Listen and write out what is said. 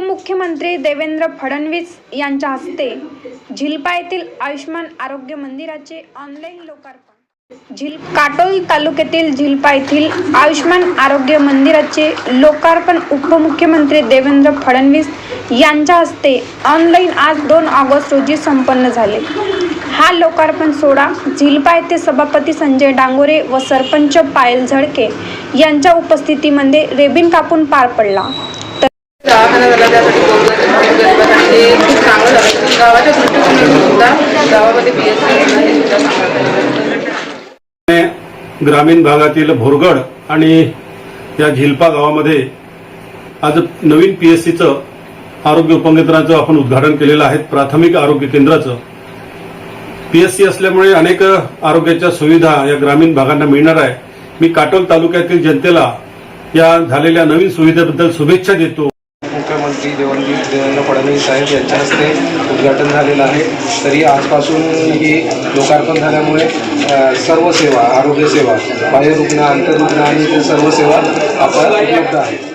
उपमुख्यमंत्री देवेंद्र फडणवीस यांच्या हस्ते झिलपा येथील आयुष्मान आरोग्य मंदिराचे ऑनलाईन लोकार्पण. झिल काटोल तालुक्यातील झिलपा येथील आयुष्मान आरोग्य मंदिराचे लोकार्पण उपमुख्यमंत्री देवेंद्र फडणवीस यांच्या हस्ते ऑनलाईन आज दोन ऑगस्ट रोजी संपन्न झाले. हा लोकार्पण सोहळा झिलपा येथे सभापती संजय डांगोरे व सरपंच पायल झळके यांच्या उपस्थितीमध्ये रेबिन कापून पार पडला. दवाखाना झाला त्यासाठी खूप चांगलं झालं. गावाच्या सुद्धा गावामध्ये सुद्धा ग्रामीण भागातील भोरगड आणि या झिलपा गावामध्ये आज नवीन पी एस सीचं आरोग्य उपकेंद्राचं आपण उद्घाटन केलेलं आहे. प्राथमिक आरोग्य केंद्राचं. पी एस सी असल्यामुळे अनेक आरोग्याच्या सुविधा या ग्रामीण भागांना मिळणार आहे. मी काटोल तालुक्यातील जनतेला या झालेल्या नवीन सुविधेबद्दल शुभेच्छा देतो. मुख्यमंत्री देवेंद्र देवेंद्र फडणवीस साहेब यांच्या हस्ते उद्घाटन झालेलं आहे. तरी आजपासून ही लोकार्पण झाल्यामुळे सर्व सेवा आरोग्य सेवा बाह्यरुग्ण आंतररुग्ण आणि सर्व सेवा आपण उपलब्ध आहे